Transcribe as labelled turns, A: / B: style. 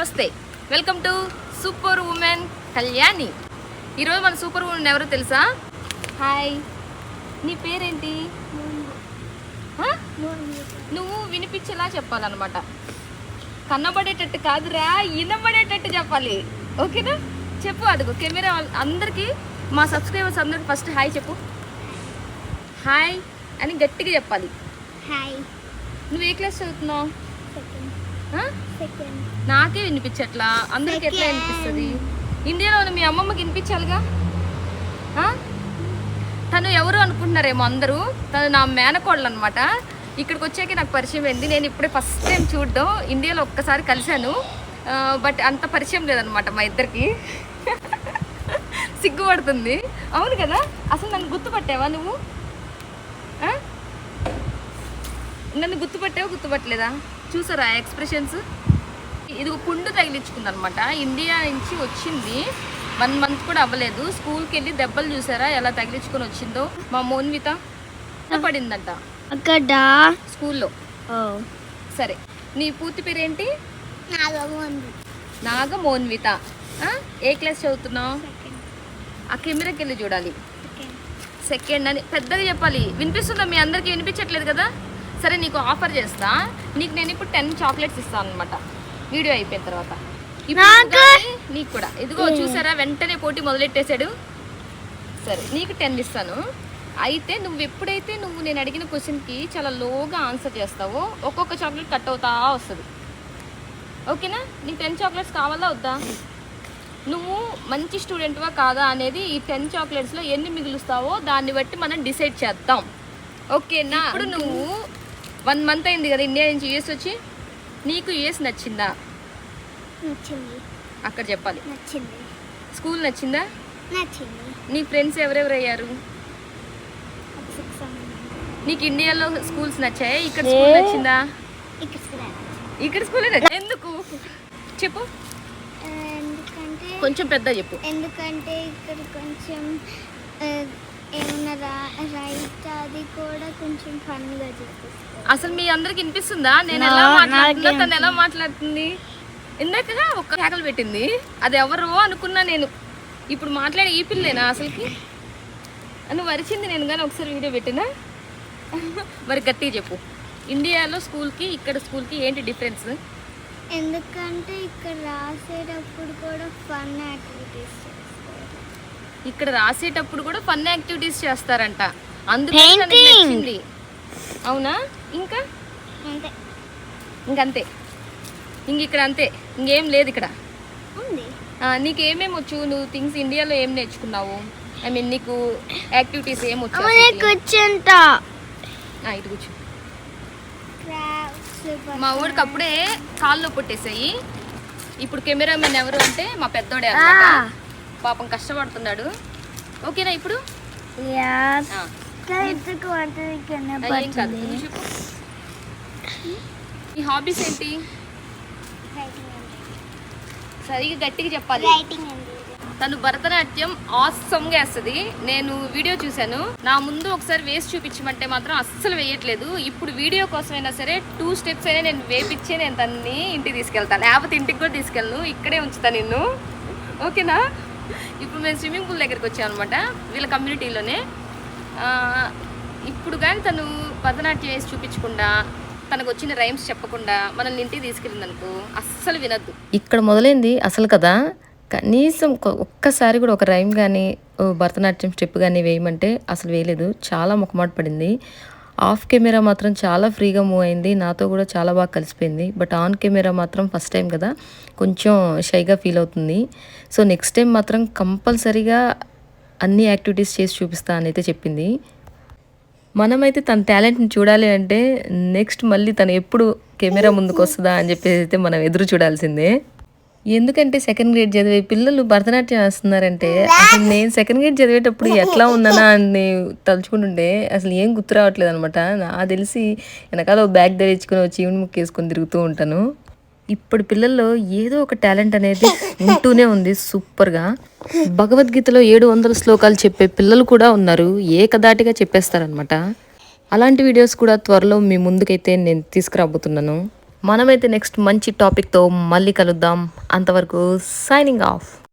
A: నమస్తే. Welcome to super woman Kalyani ఈరోజు మన సూపర్ ఉమెన్ ఎవరో తెలుసా? హాయ్ నీ పేరేంటి? నువ్వు వినిపించేలా చెప్పాలన్నమాట. కన్నబడేటట్టు కాదురా వినబడేటట్టు చెప్పాలి. ఓకేనా? చెప్పు అదిగో కెమెరా అందరికీ మా సబ్స్క్రైబర్స్ అందరికి ఫస్ట్ హాయ్ చెప్పు. హాయ్ అని గట్టిగా చెప్పాలి.
B: హాయ్
A: నువ్వు ఏ క్లాస్ చదువుతున్నావు? నాకే వినిపించట్లా? అందరికి ఎట్లా. వినిపిస్తుంది? ఇండియాలో మీ అమ్మమ్మకి వినిపించాలిగా? తను ఎవరు అనుకుంటున్నారేమో అందరూ? తను నా మేనకోడలు అనమాట ఇక్కడికి వచ్చాక నాకు పరిచయం అయింది. నేను ఇప్పుడే ఫస్ట్ టైం చూడడం. ఇండియాలో ఒక్కసారి కలిశాను. బట్ అంత పరిచయం లేదనమాట మా ఇద్దరికి. సిగ్గుపడుతుంది అవును కదా? అసలు నన్ను గుర్తుపట్టావా నువ్వు? నన్ను గుర్తుపట్టావా? గుర్తుపట్టలేదా? చూసారా ఎక్స్ప్రెషన్స్ ఇది ఒక పుండు తగిలించుకుంది అనమాట ఇండియా నుంచి వచ్చింది. వన్ మంత్ కూడా అవ్వలేదు. స్కూల్కి వెళ్ళి దెబ్బలు చూసారా? ఎలా తగిలించుకొని వచ్చిందో? మా మోన్విత పడిందంట.
B: అక్కడ?
A: స్కూల్లో. సరే. నీ పూర్తి పేరేంటి?
B: నాగముంది
A: నాగ మోన్విత? ఏ క్లాస్ చదువుతున్నావు?
B: సెకండ్.
A: ఆ కెమెరాకి వెళ్ళి చూడాలి.
B: సెకండ్.
A: సెకండ్ అని పెద్దగా చెప్పాలి. వినిపిస్తుందా? మీ అందరికీ వినిపించట్లేదు కదా? సరే నీకు ఆఫర్ చేస్తా. నీకు నేను ఇప్పుడు టెన్ చాక్లెట్స్ ఇస్తాను అనమాట వీడియో అయిపోయిన తర్వాత. ఇప్పుడు
B: నాకు?
A: కానీ నీకు కూడా. ఇదిగో చూసారా? వెంటనే పోటీ మొదలెట్టేశాడు. సరే నీకు టెన్ ఇస్తాను. అయితే నువ్వు ఎప్పుడైతే నువ్వు నేను అడిగిన క్వశ్చన్కి చాలా లోగా ఆన్సర్ చేస్తావో ఒక్కొక్క చాక్లెట్ కట్ అవుతా వస్తుంది. ఓకేనా? నీకు టెన్ చాక్లెట్స్ కావాలా వద్దా? నువ్వు మంచి స్టూడెంట్వా కాదా అనేది ఈ టెన్ చాక్లెట్స్లో ఎన్ని మిగులుస్తావో దాన్ని బట్టి మనం డిసైడ్ చేద్దాం. ఓకేనా? ఇప్పుడు నువ్వు వన్ మంత్ అయింది కదా ఇండియా నుంచి యూఎస్ వచ్చి? నీకు యూఎస్ నచ్చిందా?
B: నచ్చింది.
A: అక్కడ చెప్పాలి.
B: నచ్చింది.
A: స్కూల్ నచ్చిందా?
B: నచ్చింది.
A: నీ ఫ్రెండ్స్ ఎవరెవరు అయ్యారు? నీకు ఇండియాలో స్కూల్స్ నచ్చాయా? ఇక్కడ స్కూల్ నచ్చిందా?
B: ఇక్కడ కూడా
A: ఇక్కడ స్కూల్ ఎందుకు? చెప్పు.
B: ఎందుకంటే
A: కొంచెం పెద్ద చెప్పు.
B: ఎందుకంటే ఇక్కడ కొంచెం రైట్ అది కూడా కొంచెం ఫన్గా
A: అసలు మీ అందరికి వినిపిస్తుందా? నేను ఎలా మాట్లాడుతున్నా? తను ఎలా మాట్లాడుతుంది? ఇందాక ఒక కేకలు పెట్టింది. అది ఎవరో అనుకున్నా నేను. ఇప్పుడు మాట్లాడే ఈ పిల్లేనా అసలుకి? నువ్వు అరిచింది నేను కానీ ఒకసారి వీడియో పెట్టినా? మరి గట్టిగా చెప్పు. ఇండియాలో స్కూల్కి ఇక్కడ స్కూల్కి ఏంటి డిఫరెన్స్
B: ఎందుకంటే ఇక్కడ రాసేటప్పుడు కూడా ఫన్ యాక్టివిటీస్
A: ఇక్కడ రాసేటప్పుడు కూడా ఫన్ యాక్టివిటీస్ చేస్తారంట. అందుకే నచ్చింది. అవునా? ఇంకా?
B: అంటే
A: ఇంకంతే. ఇంక ఇక్కడ అంతే ఇంకేం లేదు ఇక్కడ. నీకు ఏమేమి వచ్చు? నువ్వు థింగ్స్ ఇండియాలో ఏం నేర్చుకున్నావు? ఐ మీన్ నీకు యాక్టివిటీస్ ఏం వచ్చు? అసలుకి?
B: కూర్చుంటా
A: ఆ, ఇటు కూర్చో. మా ఊడికి అప్పుడే కాళ్ళు పుట్టేసాయి ఇప్పుడు కెమెరామెన్ ఎవరు అంటే మా పెద్దోడే అన్నమాట. పాపం కష్టపడుతున్నాడు. ఓకేనా ఇప్పుడు? ఈ హాబీస్ ఏంటి? సరిగా గట్టిగా చెప్పాలి. తను భరతనాట్యం ఆసమ్గా వేస్తుంది. నేను వీడియో చూశాను. నా ముందు ఒకసారి వేసి చూపించమంటే మాత్రం అస్సలు వేయట్లేదు. ఇప్పుడు వీడియో కోసమైనా సరే టూ స్టెప్స్ అయినా నేను వేపిచ్చే నేను తన్ని ఇంటికి తీసుకెళ్తాను. లేకపోతే ఇంటికి కూడా తీసుకెళ్ళను. ఇక్కడే ఉంచుతాను నిన్ను. ఓకేనా? ఇప్పుడు మేము స్విమ్మింగ్ పూల్ దగ్గరికి వచ్చాం అనమాట వీళ్ళ కమ్యూనిటీలోనే ఇప్పుడు కానీ తను భరతనాట్యం వేసి చూపించకుండా తనకు వచ్చిన రైమ్స్ చెప్పకుండా మనల్ని ఇంటికి తీసుకెళ్ళింది అనుకో అస్సలు వినద్దు.
C: ఇక్కడ మొదలైంది అసలు కదా. కనీసం ఒక్కసారి కూడా ఒక రైమ్ కానీ ఓ భరతనాట్యం స్టెప్ కానీ వేయమంటే అసలు వేయలేదు. చాలా మొక్కమాట పడింది. ఆఫ్ కెమెరా మాత్రం చాలా ఫ్రీగా మూవ్ అయింది. నాతో కూడా చాలా బాగా కలిసిపోయింది. బట్ ఆన్ కెమెరా మాత్రం ఫస్ట్ టైం కదా. కొంచెం షైగా ఫీల్ అవుతుంది. సో నెక్స్ట్ టైం మాత్రం కంపల్సరీగా అన్ని యాక్టివిటీస్ చేసి చూపిస్తా అని అయితే చెప్పింది. మనమైతే తన టాలెంట్ని చూడాలి అంటే నెక్స్ట్ మళ్ళీ తను ఎప్పుడు కెమెరా ముందుకు వస్తుందా అని చెప్పేసి అయితే మనం ఎదురు చూడాల్సిందే. ఎందుకంటే సెకండ్ గ్రేడ్ చదివే పిల్లలు భరతనాట్యం వేస్తున్నారంటే అసలు నేను సెకండ్ గ్రేడ్ చదివేటప్పుడు ఎట్లా ఉన్నానా అని తలుచుకుంటుంటే అసలు ఏం గుర్తు రావట్లేదు అనమాట నాకు తెలిసి వెనకాల బ్యాగ్ ధరించుకుని వచ్చి ఈవెన్ ముక్కు వేసుకొని తిరుగుతూ ఉంటాను. ఇప్పుడు పిల్లల్లో ఏదో ఒక టాలెంట్ అనేది ఉంటూనే ఉంది సూపర్గా. భగవద్గీతలో ఏడు వందల శ్లోకాలు చెప్పే పిల్లలు కూడా ఉన్నారు. ఏకదాటిగా చెప్పేస్తారనమాట అలాంటి వీడియోస్ కూడా త్వరలో మీ ముందుకైతే నేను తీసుకురాబోతున్నాను. మనమైతే నెక్స్ట్ మంచి టాపిక్తో మళ్ళీ కలుద్దాం. అంతవరకు సైనింగ్ ఆఫ్.